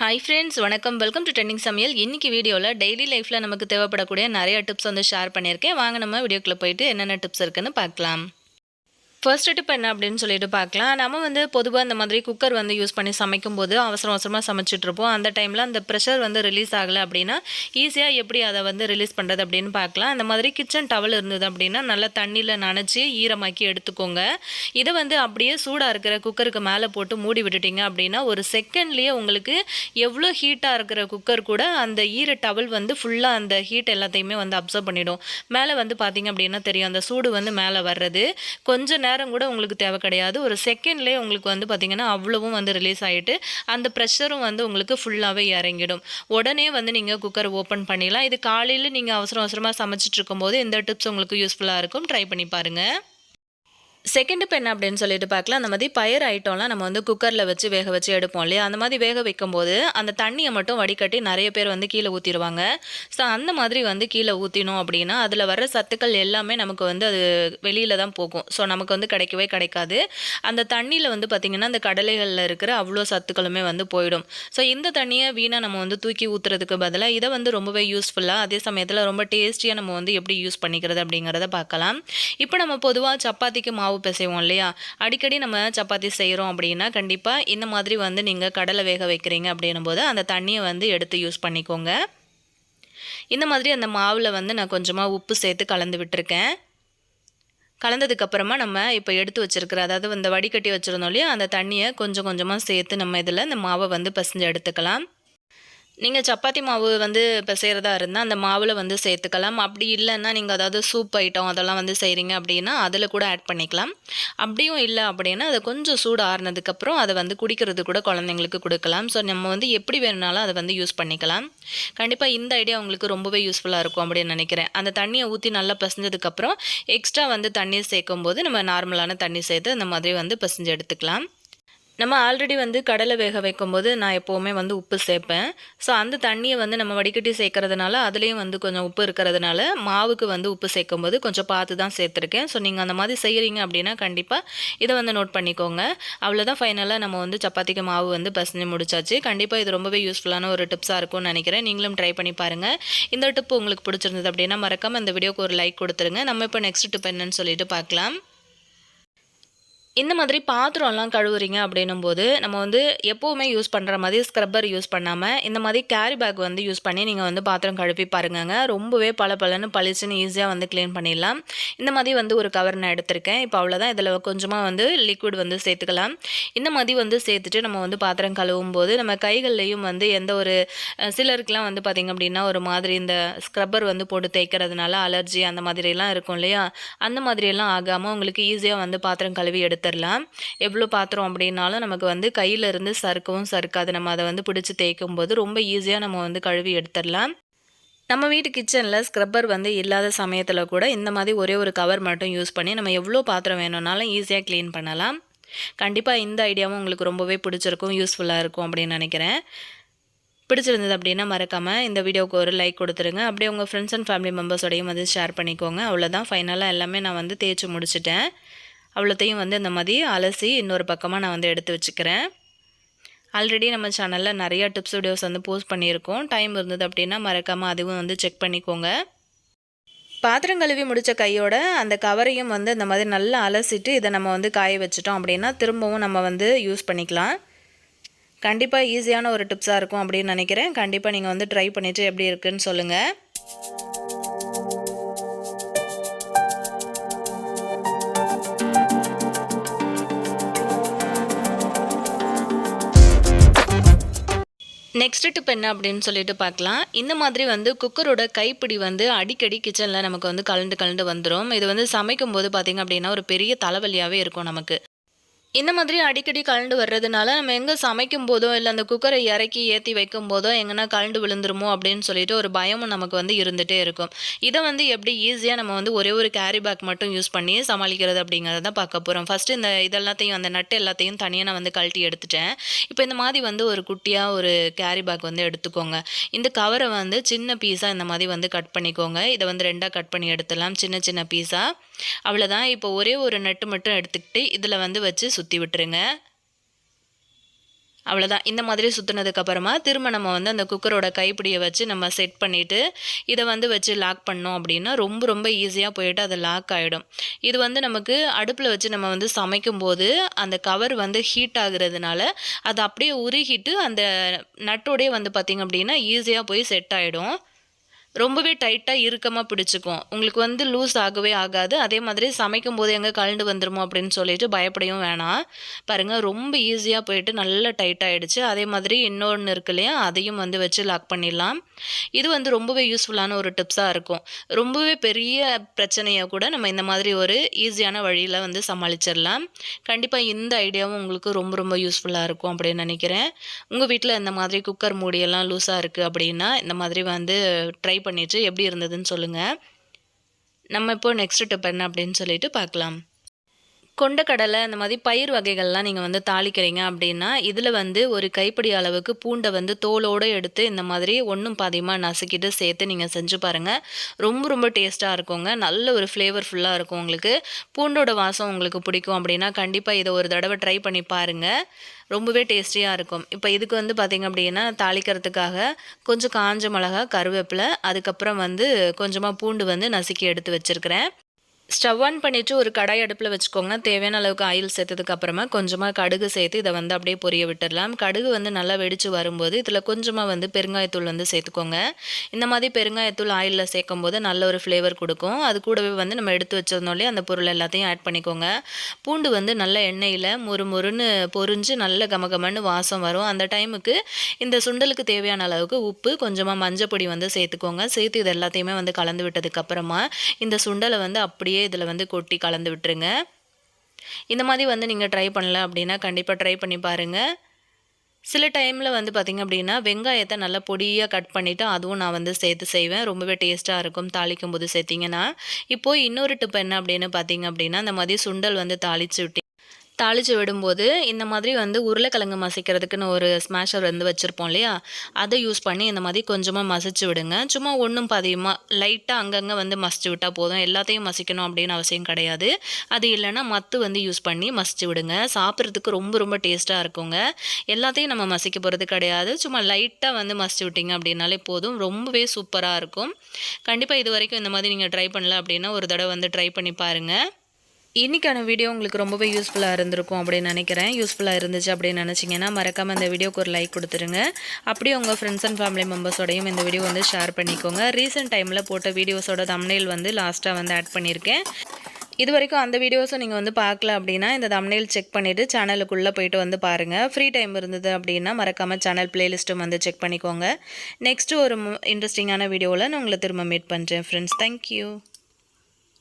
Hi friends வணக்கம். Welcome to trending சமையல். இன்னைக்கு வீடியோவில் டெய்லி லைஃப்பில் நமக்கு தேவைப்படக்கூடிய நிறைய டிப்ஸ் வந்து ஷேர் பண்ணியிருக்கேன். வாங்க நம்ம வீடியோக்குள்ளே போயிட்டு என்னென்ன டிப்ஸ் இருக்குன்னு பார்க்கலாம். ஃபர்ஸ்ட் டிப் என்ன அப்படின்னு சொல்லிட்டு பார்க்கலாம். நம்ம வந்து பொதுவாக இந்த மாதிரி குக்கர் வந்து யூஸ் பண்ணி சமைக்கும் போது அவசரம் அவசரமாக சமைச்சிட்டு இருப்போம். அந்த டைமில் அந்த ப்ரெஷர் வந்து ரிலீஸ் ஆகலை அப்படின்னா ஈஸியாக எப்படி அதை வந்து ரிலீஸ் பண்ணுறது அப்படின்னு பார்க்கலாம். அந்த மாதிரி கிச்சன் டவல் இருந்தது அப்படின்னா நல்லா தண்ணியில் நனைச்சி ஈரமாக்கி எடுத்துக்கோங்க. இதை வந்து அப்படியே சூடாக இருக்கிற குக்கருக்கு மேலே போட்டு மூடி விட்டுட்டிங்க அப்படின்னா ஒரு செகண்ட்லேயே உங்களுக்கு எவ்வளோ ஹீட்டாக இருக்கிற குக்கர் கூட அந்த ஈர டவல் வந்து ஃபுல்லாக அந்த ஹீட் எல்லாத்தையுமே வந்து அப்சர்வ் பண்ணிவிடும் மேலே வந்து பார்த்திங்க அப்படின்னா தெரியும். அந்த சூடு வந்து மேலே வர்றது. கொஞ்ச நேரம் கூட உங்களுக்கு தேவை கிடையாது. ஒரு செகண்ட்லேயே உங்களுக்கு வந்து பார்த்திங்கன்னா அவ்வளவும் வந்து ரிலீஸ் ஆகிட்டு அந்த ப்ரெஷரும் வந்து உங்களுக்கு ஃபுல்லாகவே இறங்கிடும். உடனே வந்து நீங்கள் குக்கர் ஓப்பன் பண்ணிடலாம். இது காலையில் நீங்கள் அவசரம் அவசரமாக சமைச்சிட்டு இருக்கும்போது இந்த டிப்ஸ் உங்களுக்கு யூஸ்ஃபுல்லாக இருக்கும். ட்ரை பண்ணி பாருங்கள் செகண்ட் இப்போ என்ன அப்படின்னு சொல்லிட்டு பார்க்கலாம். அந்த மாதிரி பயிர் ஐட்டம்லாம் நம்ம வந்து குக்கரில் வச்சு வேக வச்சு எடுப்போம் இல்லையா? அந்த மாதிரி வேக வைக்கும்போது அந்த தண்ணியை மட்டும் வடிகட்டி நிறைய பேர் வந்து கீழே ஊற்றிடுவாங்க ஸோ அந்த மாதிரி வந்து கீழே ஊற்றினோம் அப்படின்னா அதில் வர சத்துக்கள் எல்லாமே நமக்கு வந்து அது வெளியில் தான் போகும். ஸோ நமக்கு வந்து கிடைக்கவே கிடைக்காது. அந்த தண்ணியில் வந்து பார்த்திங்கன்னா அந்த கடலைகளில் இருக்கிற அவ்வளோ சத்துக்களுமே வந்து போயிடும். ஸோ இந்த தண்ணியை வீணாக நம்ம வந்து தூக்கி ஊற்றுறதுக்கு பதிலாக இதை வந்து ரொம்பவே யூஸ்ஃபுல்லாக அதே சமயத்தில் ரொம்ப டேஸ்டியாக நம்ம வந்து எப்படி யூஸ் பண்ணிக்கிறது அப்படிங்கிறத பார்க்கலாம். இப்போ நம்ம பொதுவாக சப்பாத்திக்கு மாவு பிசைவோம் இல்லையா? அடிக்கடி நம்ம சப்பாத்தி செய்கிறோம் அப்படின்னா கண்டிப்பாக இந்த மாதிரி வந்து நீங்கள் கடலை வேக வைக்கிறீங்க அப்படின்னும் போது அந்த தண்ணியை வந்து எடுத்து யூஸ் பண்ணிக்கோங்க. இந்த மாதிரி அந்த மாவில் வந்து நான் கொஞ்சமாக உப்பு சேர்த்து கலந்து விட்டுருக்கேன். கலந்ததுக்கப்புறமா நம்ம இப்போ எடுத்து வச்சுருக்கிற அதாவது இந்த வடிகட்டி வச்சுருந்தோம் இல்லையா? அந்த தண்ணியை கொஞ்சம் கொஞ்சமாக சேர்த்து நம்ம இதில் இந்த மாவை வந்து பசஞ்சு எடுத்துக்கலாம். நீங்கள் சப்பாத்தி மாவு வந்து இப்போ செய்கிறதா இருந்தால் அந்த மாவில் வந்து சேர்த்துக்கலாம். அப்படி இல்லைன்னா நீங்கள் அதாவது சூப் ஐட்டம் அதெல்லாம் வந்து செய்கிறீங்க அப்படின்னா அதில் கூட ஆட் பண்ணிக்கலாம். அப்படியும் இல்லை அப்படின்னா அதை கொஞ்சம் சூடு ஆறுனதுக்கப்புறம் அதை வந்து குடிக்கிறது கூட குழந்தைங்களுக்கு கொடுக்கலாம். ஸோ நம்ம வந்து எப்படி வேணுனாலும் அதை வந்து யூஸ் பண்ணிக்கலாம். கண்டிப்பாக இந்த ஐடியா உங்களுக்கு ரொம்பவே யூஸ்ஃபுல்லாக இருக்கும் அப்படின்னு நினைக்கிறேன். அந்த தண்ணியை ஊற்றி நல்லா பசஞ்சதுக்கப்புறம் எக்ஸ்ட்ரா வந்து தண்ணி சேர்க்கும் போது நம்ம நார்மலான தண்ணி சேர்த்து இந்த மாதிரி வந்து பசஞ்சு எடுத்துக்கலாம். நம்ம ஆல்ரெடி வந்து கடலை வேக வைக்கும்போது நான் எப்போவுமே வந்து உப்பு சேர்ப்பேன். ஸோ அந்த தண்ணியை வந்து நம்ம வடிகட்டி சேர்க்கறதுனால அதுலேயும் வந்து கொஞ்சம் உப்பு இருக்கிறதுனால மாவுக்கு வந்து உப்பு சேர்க்கும்போது கொஞ்சம் பார்த்து தான் சேர்த்துருக்கேன். ஸோ நீங்கள் அந்த மாதிரி செய்கிறீங்க அப்படின்னா கண்டிப்பாக இதை வந்து நோட் பண்ணிக்கோங்க. அவ்வளோதான் ஃபைனலாக நம்ம வந்து சப்பாத்திக்கு மாவு வந்து பசஞ்சு முடிச்சாச்சு. கண்டிப்பாக இது ரொம்பவே யூஸ்ஃபுல்லான ஒரு டிப்ஸாக இருக்கும்னு நினைக்கிறேன். நீங்களும் ட்ரை பண்ணி பாருங்கள் இந்த டிப் உங்களுக்கு பிடிச்சிருந்தது அப்படின்னா மறக்காமல் இந்த வீடியோக்கு ஒரு லைக் கொடுத்துருங்க. நம்ம இப்போ நெக்ஸ்ட் டிப் என்னன்னு சொல்லிட்டு பார்க்கலாம். இந்த மாதிரி பாத்திரம்லாம் கழுவுறீங்க அப்படின்னும் போது நம்ம வந்து எப்போவுமே யூஸ் பண்ணுற மாதிரி ஸ்க்ரப்பர் யூஸ் பண்ணாமல் இந்த மாதிரி கேரி பேக் வந்து யூஸ் பண்ணி நீங்கள் வந்து பாத்திரம் கழுவி பாருங்கங்க. ரொம்பவே பல பலன்னு பளிச்சுன்னு ஈஸியாக வந்து க்ளீன் பண்ணிடலாம். இந்த மாதிரி வந்து ஒரு கவர் நான் எடுத்திருக்கேன். இப்போ அவ்வளோதான் இதில் கொஞ்சமாக வந்து லிக்விட் வந்து சேர்த்துக்கலாம். இந்த மாதிரி வந்து சேர்த்துட்டு நம்ம வந்து பாத்திரம் கழுவும் போது நம்ம கைகள்லையும் வந்து எந்த ஒரு சிலருக்குலாம் வந்து பார்த்திங்க அப்படின்னா ஒரு மாதிரி இந்த ஸ்க்ரப்பர் வந்து போட்டு தேய்க்கிறதுனால அலர்ஜி அந்த மாதிரிலாம் இருக்கும் இல்லையா? அந்த மாதிரியெல்லாம் ஆகாமல் உங்களுக்கு ஈஸியாக வந்து பாத்திரம் கழுவி எடுத்து எடுத்துடலாம் எவ்வளோ பாத்திரம் அப்படின்னாலும் நமக்கு வந்து கையிலேருந்து சறுக்கவும் சறுக்காது. நம்ம அதை வந்து பிடிச்சி தேய்க்கும் போது ரொம்ப ஈஸியாக நம்ம வந்து கழுவி எடுத்துடலாம். நம்ம வீட்டு கிச்சனில் ஸ்க்ரப்பர் வந்து இல்லாத சமயத்தில் கூட இந்த மாதிரி ஒரே ஒரு கவர் மட்டும் யூஸ் பண்ணி நம்ம எவ்வளோ பாத்திரம் வேணும்னாலும் ஈஸியாக க்ளீன் பண்ணலாம். கண்டிப்பாக இந்த ஐடியாவும் உங்களுக்கு ரொம்பவே பிடிச்சிருக்கும் யூஸ்ஃபுல்லாக இருக்கும் அப்படின்னு நினைக்கிறேன். பிடிச்சிருந்தது அப்படின்னா மறக்காமல் இந்த வீடியோவுக்கு ஒரு லைக் கொடுத்துருங்க. அப்படியே உங்கள் ஃப்ரெண்ட்ஸ் அண்ட் ஃபேமிலி மெம்பர்ஸோடையும் வந்து ஷேர் பண்ணிக்கோங்க. அவ்வளோதான் ஃபைனலாக எல்லாமே நான் வந்து தேய்ச்சி முடிச்சிட்டேன். அவ்வளோத்தையும் வந்து இந்த மாதிரி அலசி இன்னொரு பக்கமாக நான் வந்து எடுத்து வச்சுக்கிறேன். ஆல்ரெடி நம்ம சேனலில் நிறையா டிப்ஸ் வீடியோஸ் வந்து போஸ்ட் பண்ணியிருக்கோம். டைம் இருந்தது அப்படின்னா மறக்காமல் அதுவும் வந்து செக் பண்ணிக்கோங்க. பாத்திரம் கழுவி முடித்த கையோட அந்த கவரையும் வந்து இந்த மாதிரி நல்லா அலசிட்டு இதை நம்ம வந்து காய வச்சிட்டோம் அப்படின்னா திரும்பவும் நம்ம வந்து யூஸ் பண்ணிக்கலாம். கண்டிப்பாக ஈஸியான ஒரு டிப்ஸாக இருக்கும் அப்படின்னு நினைக்கிறேன். கண்டிப்பாக நீங்கள் வந்து ட்ரை பண்ணிவிட்டு எப்படி இருக்குன்னு சொல்லுங்கள் நெக்ஸ்ட் டிப் என்ன அப்படின்னு சொல்லிட்டு பார்க்கலாம். இந்த மாதிரி வந்து குக்கரோட கைப்பிடி வந்து அடிக்கடி கிச்சனில் நமக்கு வந்து கலந்து கலந்து வந்துடும் இது வந்து சமைக்கும் போது பார்த்திங்க அப்படின்னா ஒரு பெரிய தலைவலியாகவே இருக்கும் நமக்கு. இந்த மாதிரி அடிக்கடி கலண்டு வர்றதுனால நம்ம எங்கே சமைக்கும் போதோ இல்லை அந்த குக்கரை இறக்கி ஏற்றி வைக்கும் போதோ எங்கன்னா கலண்டு விழுந்துருமோ அப்படின்னு சொல்லிட்டு ஒரு பயமும் நமக்கு வந்து இருந்துகிட்டே இருக்கும். இதை வந்து எப்படி ஈஸியாக நம்ம வந்து ஒரே ஒரு கேரி பேக் மட்டும் யூஸ் பண்ணி சமாளிக்கிறது அப்படிங்கிறத தான் பார்க்க போகிறோம் ஃபஸ்ட்டு இந்த இதெல்லாத்தையும் அந்த நட்டு எல்லாத்தையும் தனியாக நான் வந்து கழட்டி எடுத்துட்டேன். இப்போ இந்த மாதிரி வந்து ஒரு குட்டியாக ஒரு கேரி பேக் வந்து எடுத்துக்கோங்க. இந்த கவரை வந்து சின்ன பீஸாக இந்த மாதிரி வந்து கட் பண்ணிக்கோங்க. இதை வந்து ரெண்டாக கட் பண்ணி எடுத்துடலாம். சின்ன சின்ன பீஸாக அவ்வளோதான் இப்போ ஒரே ஒரு நட்டு மட்டும் எடுத்துக்கிட்டு இதில் வந்து வச்சு சுற்றி விட்டுருங்க. அவ்வளோதான் இந்த மாதிரி சுற்றுனதுக்கப்புறமா திரும்ப நம்ம வந்து அந்த குக்கரோட கைப்பிடியை வச்சு நம்ம செட் பண்ணிவிட்டு இதை வந்து வச்சு லாக் பண்ணோம் அப்படின்னா ரொம்ப ரொம்ப ஈஸியாக போயிட்டு அது லாக் ஆகிடும் இது வந்து நமக்கு அடுப்பில் வச்சு நம்ம வந்து சமைக்கும்போது அந்த கவர் வந்து ஹீட் ஆகுறதுனால அது அப்படியே உருகிட்டு அந்த நட்டோடே வந்து பார்த்திங்க அப்படின்னா ஈஸியாக போய் செட் ஆகிடும் ரொம்பவே டைட்டாக இறுக்கமாக பிடிச்சிக்கும் உங்களுக்கு வந்து லூஸ் ஆகவே ஆகாது. அதே மாதிரி சமைக்கும் போது எங்கே கலண்டு வந்துருமோ அப்படின்னு சொல்லிட்டு பயப்படையும் வேணாம். பாருங்கள் ரொம்ப ஈஸியாக போயிட்டு நல்லா டைட் ஆகிடுச்சு அதே மாதிரி இன்னொன்று இருக்கு இல்லையா? அதையும் வந்து வச்சு லாக் பண்ணிடலாம். இது வந்து ரொம்பவே யூஸ்ஃபுல்லான ஒரு டிப்ஸாக இருக்கும். ரொம்பவே பெரிய பிரச்சனையை கூட நம்ம இந்த மாதிரி ஒரு ஈஸியான வழியில் வந்து சமாளிச்சிடலாம். கண்டிப்பாக இந்த ஐடியாவும் உங்களுக்கு ரொம்ப ரொம்ப யூஸ்ஃபுல்லாக இருக்கும் அப்படின்னு நினைக்கிறேன். உங்கள் வீட்டில் இந்த மாதிரி குக்கர் மூடியெல்லாம் லூஸாக இருக்குது அப்படின்னா இந்த மாதிரி வந்து ட்ரை பண்ணிட்டு எப்படி இருந்ததுன்னு சொல்லுங்கள் நம்ம இப்போ நெக்ஸ்ட் டிப் என்ன அப்படின்னு சொல்லிட்டு பார்க்கலாம். கொண்டக்கடலை அந்த மாதிரி பயிர் வகைகள்லாம் நீங்கள் வந்து தாளிக்கிறீங்க அப்படின்னா இதில் வந்து ஒரு கைப்பிடி அளவுக்கு பூண்டை வந்து தோலோடு எடுத்து இந்த மாதிரி ஒன்றும் பாதியமாக நசுக்கிட்டு சேர்த்து நீங்கள் செஞ்சு பாருங்கள் ரொம்ப ரொம்ப டேஸ்ட்டாக இருக்குங்க. நல்ல ஒரு ஃப்ளேவர்ஃபுல்லாக இருக்கும் உங்களுக்கு. பூண்டோட வாசம் உங்களுக்கு பிடிக்கும் அப்படின்னா கண்டிப்பாக இதை ஒரு தடவை ட்ரை பண்ணி பாருங்கள் ரொம்பவே டேஸ்டியாக இருக்கும். இப்போ இதுக்கு வந்து பார்த்திங்க அப்படின்னா தாளிக்கிறதுக்காக கொஞ்சம் காஞ்ச மிளகா கருவேப்பிலை அதுக்கப்புறம் வந்து கொஞ்சமாக பூண்டு வந்து நசுக்கி எடுத்து வச்சுருக்கிறேன். ஸ்டவ் ஆன் பண்ணிவிட்டு ஒரு கடாய் அடுப்பில் வச்சுக்கோங்க தேவையான அளவுக்கு ஆயில் சேர்த்ததுக்கு அப்புறமா கொஞ்சமாக கடுகு சேர்த்து இதை வந்து அப்படியே பொரிய விட்டுடலாம். கடுகு வந்து நல்லா வெடித்து வரும்போது இதில் கொஞ்சமாக வந்து பெருங்காயத்தூள் வந்து சேர்த்துக்கோங்க. இந்த மாதிரி பெருங்காயத்தூள் ஆயிலில் சேர்க்கும் போது நல்ல ஒரு ஃப்ளேவர் கொடுக்கும். அது கூடவே வந்து நம்ம எடுத்து வச்சிருந்தோம்லே அந்த பொருள் எல்லாத்தையும் ஆட் பண்ணிக்கோங்க. பூண்டு வந்து நல்ல எண்ணெயில் முறு முறுன்னு பொறிஞ்சு நல்ல கமகமன்னு வாசம் வரும். அந்த டைமுக்கு இந்த சுண்டலுக்கு தேவையான அளவுக்கு உப்பு கொஞ்சமாக மஞ்சள் பொடி வந்து சேர்த்துக்கோங்க. சேர்த்து இது எல்லாத்தையுமே வந்து கலந்து விட்டதுக்கப்புறமா இந்த சுண்டலை வந்து அப்படியே அப்படியே இதில் வந்து கொட்டி கலந்து விட்டுருங்க. இந்த மாதிரி வந்து நீங்கள் ட்ரை பண்ணல அப்படின்னா கண்டிப்பாக ட்ரை பண்ணி பாருங்கள் சில டைமில் வந்து பார்த்திங்க அப்படின்னா வெங்காயத்தை நல்லா பொடியாக கட் பண்ணிவிட்டு அதுவும் நான் வந்து சேர்த்து செய்வேன். ரொம்பவே டேஸ்ட்டாக இருக்கும் தாளிக்கும் போது சேர்த்திங்கன்னா. இப்போது இன்னொரு டிப் என்ன அப்படின்னு பார்த்தீங்க அப்படின்னா இந்த மாதிரி சுண்டல் வந்து தாளித்து விட்டு தாளித்து விடும்போது இந்த மாதிரி வந்து உருளைக்கிழங்கு மசிக்கிறதுக்குன்னு ஒரு ஸ்மாஷர் வந்து வச்சுருப்போம் இல்லையா? அதை யூஸ் பண்ணி இந்த மாதிரி கொஞ்சமாக மசிச்சு விடுங்க. சும்மா ஒன்றும் பாதியமாக லைட்டாக அங்கங்கே வந்து மசிச்சு விட்டால் போதும். எல்லாத்தையும் மசிக்கணும் அப்படின்னு அவசியம் கிடையாது. அது இல்லைன்னா மத்து வந்து யூஸ் பண்ணி மசிச்சு விடுங்க. சாப்பிட்றதுக்கு ரொம்ப ரொம்ப டேஸ்ட்டாக இருக்குங்க. எல்லாத்தையும் நம்ம மசிக்க போகிறது கிடையாது. சும்மா லைட்டாக வந்து மசிச்சு விட்டிங்க அப்படின்னாலே போதும். ரொம்பவே சூப்பராக இருக்கும். கண்டிப்பாக இது வரைக்கும் இந்த மாதிரி நீங்கள் ட்ரை பண்ணல அப்படின்னா ஒரு தடவை வந்து ட்ரை பண்ணி பாருங்கள் இன்றைக்கான வீடியோ உங்களுக்கு ரொம்பவே யூஸ்ஃபுல்லாக இருந்திருக்கும் அப்படின்னு நினைக்கிறேன். யூஸ்ஃபுல்லாக இருந்துச்சு அப்படின்னு நினச்சிங்கன்னா மறக்காமல் இந்த வீடியோக்கு ஒரு லைக் கொடுத்துருங்க. அப்படியே உங்கள் ஃப்ரெண்ட்ஸ் அண்ட் ஃபேமிலி மெம்பர்ஸோடையும் இந்த வீடியோ வந்து ஷேர் பண்ணிக்கோங்க. ரீசெண்ட் டைமில் போட்ட வீடியோஸோட தம்னைல் வந்து லாஸ்ட்டாக வந்து ஆட் பண்ணியிருக்கேன் இது வரைக்கும் அந்த வீடியோஸும் நீங்கள் வந்து பார்க்கல அப்படின்னா இந்த தம்னைல் செக் பண்ணிவிட்டு சேனலுக்குள்ளே போயிட்டு வந்து பாருங்கள் ஃப்ரீ டைம் இருந்தது அப்படின்னா மறக்காமல் சேனல் ப்ளேலிஸ்ட்டும் வந்து செக் பண்ணிக்கோங்க. நெக்ஸ்ட்டு ஒரு இன்ட்ரெஸ்டிங்கான வீடியோவில் நான் உங்களை திரும்ப மீட் பண்ணுறேன் ஃப்ரெண்ட்ஸ் தேங்க்யூ